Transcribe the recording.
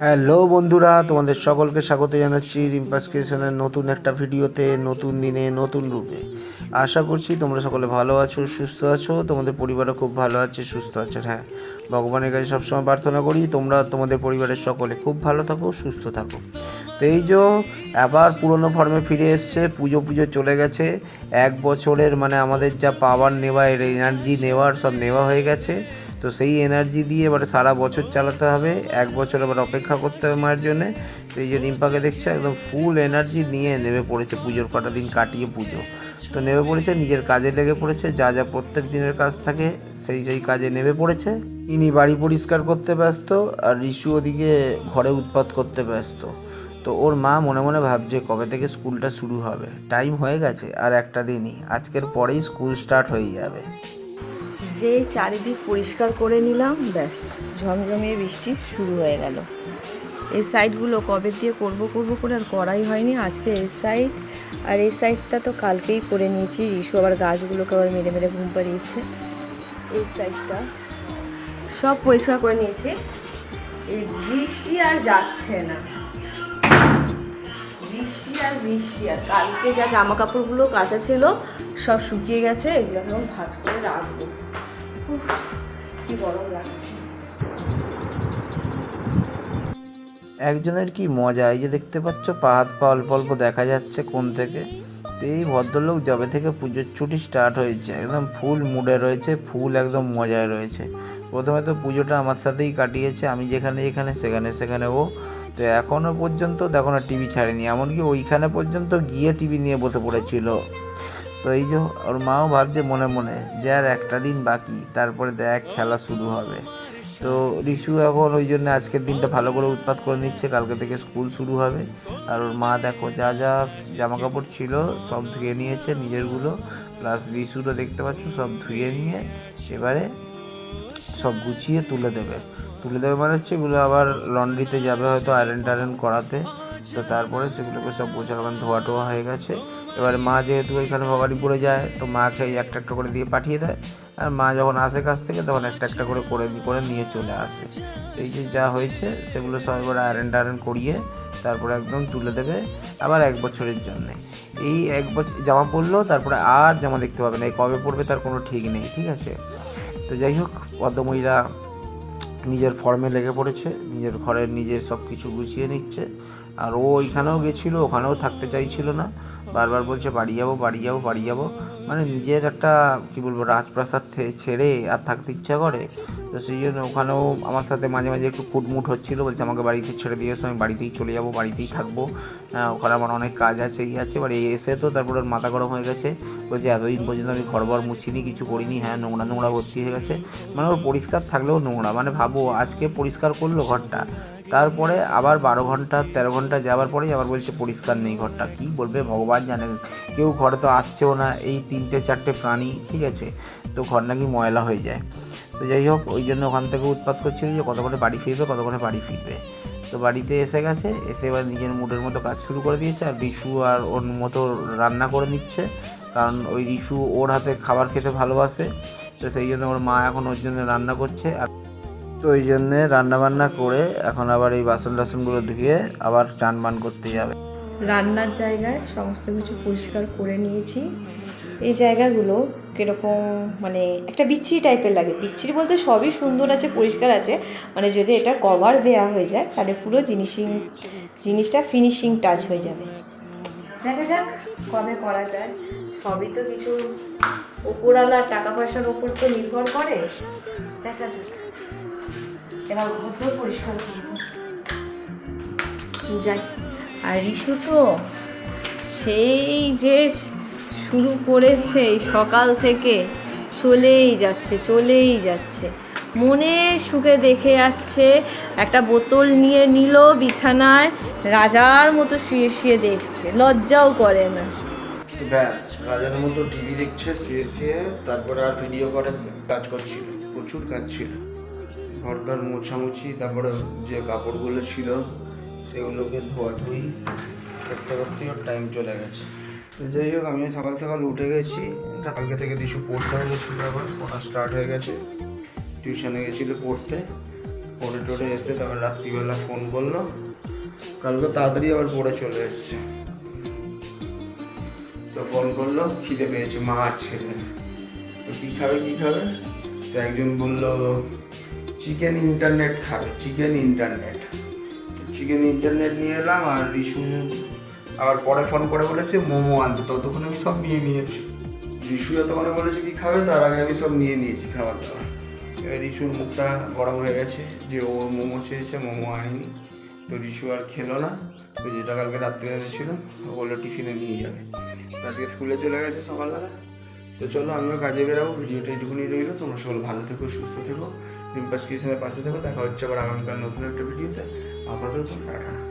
Hello বন্ধুরা, তোমাদের সকলকে স্বাগত জানাচ্ছি রিম্পাস ক্রিয়েশনের নতুন একটা ভিডিওতে, নতুন দিনে, নতুন রূপে। আশা করছি তোমরা সকলে ভালো আছো, সুস্থ আছো, তোমাদের পরিবারও খুব ভালো আছে, সুস্থ আছে হ্যাঁ। ভগবানের কাছে সবসময় প্রার্থনা করি, তোমরা তোমাদের পরিবারের সকলে খুব ভালো থাকো, সুস্থ থাকো। তো এই যে, আবার পুরনো ফর্মে ফিরে এসছে, পুজো পুজো চলে গেছে। এক বছরের মানে আমাদের যা পাওয়ার নেওয়া এনার্জি নেওয়ার সব নেওয়া হয়ে গেছে। তো সেই এনার্জি দিয়ে এবারে সারা বছর চালাতে হবে। এক বছর এবার অপেক্ষা করতে হবে মায়ের জন্যে। তো এই যে রিম্পাকে দেখছ, একদম ফুল এনার্জি নিয়ে নেমে পড়েছে পুজোর কটা দিন কাটিয়ে পুজো। তো নেমে পড়েছে, নিজের কাজে লেগে পড়েছে, যা যা প্রত্যেক দিনের কাজ থাকে সেই সেই কাজে নেমে পড়েছে। ইনি বাড়ি পরিষ্কার করতে ব্যস্ত, আর রিশু ওদিকে ঘরে উৎপাত করতে ব্যস্ত। তো ওর মা মনে মনে ভাবছে, কবে থেকে স্কুলটা শুরু হবে? টাইম হয়ে গেছে, আর একটা দিনই। আজকের পরেই স্কুল স্টার্ট হয়ে যাবে। যে চারিদিক পরিষ্কার করে নিলাম, ব্যাস, ঝমঝমিয়ে বৃষ্টি শুরু হয়ে গেল। এই সাইডগুলো কবে দিয়ে করব করব করে আর করাই হয়নি। আজকে এই সাইড আর এই সাইডটা তো কালকেই করে নিয়েছি। ইস্যু আবার গাছগুলোকে আবার মেরে মেরে ঘুম পাড়িয়েছে। এই সাইডটা সব পরিষ্কার করে নিয়েছি। এই বৃষ্টি আর যাচ্ছে না। বৃষ্টি আর বৃষ্টি, আর কালকে যা জামা কাপড়গুলো কাঁচা ছিল, সব শুকিয়ে গেছে। এগুলো এখন ভাজ করে রাখব। একজনের কি মজা, এই যে দেখতে পাচ্ছ পা হাত পা অল্প অল্প দেখা যাচ্ছে কোন থেকে? তো এই ভদ্রলোক যবে থেকে পুজোর ছুটি স্টার্ট হয়েছে, একদম ফুল মুডে রয়েছে ফুল একদম মজায় রয়েছে। প্রথমে তো পুজোটা আমার সাথেই কাটিয়েছে, আমি যেখানে যেখানে সেখানে সেখানে ও। তো এখনও পর্যন্ত দেখো না টিভি ছাড়েনি, এমনকি ওইখানে পর্যন্ত গিয়ে টিভি নিয়ে বসে পড়েছিল। তো এই যে ওর মাও ভাবছে মনে মনে যে আর একটা দিন বাকি, তারপরে দেখ খেলা শুরু হবে। তো রিশু এখন ওই জন্য আজকের দিনটা ভালো করে উৎপাত করে নিচ্ছে, কালকে থেকে স্কুল শুরু হবে। আর ওর মা দেখো যা যা জামা কাপড় ছিল সব ধুয়ে নিয়েছে নিজেরগুলো প্লাস রিশুরও দেখতে পাচ্ছ সব ধুয়ে নিয়ে এবারে সব গুছিয়ে তুলে দেবে। তুলে দেবে মানে হচ্ছে এগুলো আবার লন্ড্রিতে যাবে হয়তো আয়রন টায়রন করাতে। তো তারপরে সেগুলোকে সব গোছানো ধোয়া টোয়া হয়ে গেছে। এবারে মা যেহেতু এখানে ভবানীপুরে যায়, তো মাকে একটা একটা করে দিয়ে পাঠিয়ে দেয়। আর মা যখন আসে কাছ থেকে, তখন একটা একটা করে করে করে নিয়ে চলে আসে। এই যে যা হয়েছে, সেগুলো সব এবার আয়রন টায়রন করিয়ে তারপরে একদম তুলে দেবে আবার এক বছরের জন্যে। এই এক বছর জামা পরলো তারপরে আর জামা দেখতে পাবে না। এই কবে পড়বে তার কোনো ঠিক নেই, ঠিক আছে? তো যাই হোক ভদ্রমহিলা নিজের ফর্মে লেগে পড়েছে, নিজের ঘরের নিজের সব কিছু গুছিয়ে নিচ্ছে। আর ও ওইখানেও গেছিল, ওখানেও থাকতে চাইছিল না। বারবার বলছে, বাড়ি যাব বাড়ি যাব বাড়ি যাব। মানে নিজের একটা, কি বলব, রাজপ্রাসাদ ছেড়ে আর থাকতে ইচ্ছা করে। তো সেই জন্য ওখানেও আমার সাথে মাঝে মাঝে একটু কুটমুট হচ্ছিল। বলছে, আমাকে বাড়িতে ছেড়ে দিয়ে আমি বাড়িতেই চলে যাব, বাড়িতেই থাকব। হ্যাঁ ওখানে আমার অনেক কাজ আছে এই আছে। এবার এসে তো তারপরে ওর মাথা গরম হয়ে গেছে। বলছে, এতদিন পর্যন্ত আমি ঘর বর মুছিনি, কিছু করিনি। হ্যাঁ নোংরা নোংরা ভর্তি হয়ে গেছে। মানে ওর পরিষ্কার থাকলেও নোংরা। মানে ভাবো, আজকে পরিষ্কার করল ঘরটা। তারপরে আবার বারো ঘণ্টা, তেরো ঘণ্টা যাওয়ার পরেই আবার বলছে, পরিষ্কার নেই ঘরটা। কি বলবে? ভগবান জানে। কেউ ঘরে তো আসছেও না। এই তিনটে, চারটে প্রাণী, ঠিক আছে? তো ঘর নাকি ময়লা হয়ে যায়। তো যাই হোক, ওই জন্য ওখান থেকে উৎপাত করছিল যে কতক্ষণে বাড়ি ফিরবে কতক্ষণে বাড়ি ফিরবে। তো বাড়িতে এসে গেছে, এসে এবার নিজের মুডের মতো কাজ শুরু করে দিয়েছে, আর রিশু আর ওর মতো রান্না করে নিচ্ছে। কারণ ওই রিশু ওর হাতে খাবার খেতে ভালোবাসে, তো সেই জন্য ওর মা এখন ওর জন্য রান্না করছে। আর তো ওই জন্যে রান্নাবান্না করে এখন আবার এই বাসন টাসনগুলো ধুয়ে আবার চান বান করতে যাবে রান্নার জায়গায় সমস্ত কিছু পরিষ্কার করে নিয়েছি। এই জায়গাগুলো কীরকম মানে একটা বিচ্ছিরি টাইপের লাগে। বিচ্ছিরি বলতে সবই সুন্দর আছে, পরিষ্কার আছে। মানে যদি এটা কভার দেওয়া হয়ে যায়, তাহলে পুরো জিনিসিং, জিনিসটা ফিনিশিং টাচ হয়ে যাবে। দেখা যাক কবে করা যায়। সবই তো কিছু উপরওয়ালা টাকা পয়সার ওপর তো নির্ভর করে। দেখা যাক। এবার ঘর পরিষ্কার করব। যাই, আর রিশু তো সেই যে শুরু করেছে সকাল থেকে চলেই যাচ্ছে চলেই যাচ্ছে। মনে সুখে দেখে যাচ্ছে, একটা বোতল নিয়ে নিল বিছানায়, রাজার মতো শুয়ে শুয়ে দেখছে, লজ্জাও করে না। রাজার মতো টিভি দেখছে, শুয়ে শুয়ে, তারপরে আর ভিডিও করে, কাজ করছিল প্রচুর কাজ ছিল। ঘরটার মোছামুছি, তারপরে যে কাপড়গুলো ছিল, সেগুলোকে ধোয়াধুয়ি করতে করতে ওর টাইম চলে গেছে। তো যাই হোক আমি সকাল সকাল উঠে গেছি। কালকে থেকে কিছু পড়তে হয়ে গেছিল আবার, পড়া স্টার্ট হয়ে গেছে। টিউশনে গেছিল পড়তে। পড়ে টড়ে এসে তারপর রাত্রিবেলা ফোন করল। কালকে তাড়াতাড়ি আবার পড়ে চলে এসছে। তো ফোন করল, খিদে পেয়েছে মাছ ছেলে। তো কী খাবে কী খাবে? তো একজন বলল চিকেন ইন্টারনেট খাবে চিকেন ইন্টারনেট চিকেন ইন্টারনেট নিয়ে এলাম আর রিসু, আবার পরে ফোন করে বলেছে মোমো আনতে, ততক্ষণ আমি সব নিয়ে নিয়েছি। রিসু যতক্ষণে বলেছে কি খাবে, তার আগে আমি সব নিয়ে নিয়েছি খাবার দাবার। এবার রিসুর মুখটা গরম হয়ে গেছে, যে ও মোমো চেয়েছে, মোমো আনেনি। তো রিসু আর খেলো না তো যেটা কালকে রাত্রে এনেছিল ও বলল টিফিনে নিয়ে যাবে। আজকে স্কুলে চলে গেছে সকালবেলা। তো চলো আমিও কাজে বেরাবো, ভিডিওটা এইটুকুনি রইল, তোমরা সকল ভালো থেকো, সুস্থ থেকো। রিম্পাস কিচেনের পাশে থেকো দেখা হচ্ছে আবার আগামীকাল নতুন একটা ভিডিওতে। আপাতত টাটা।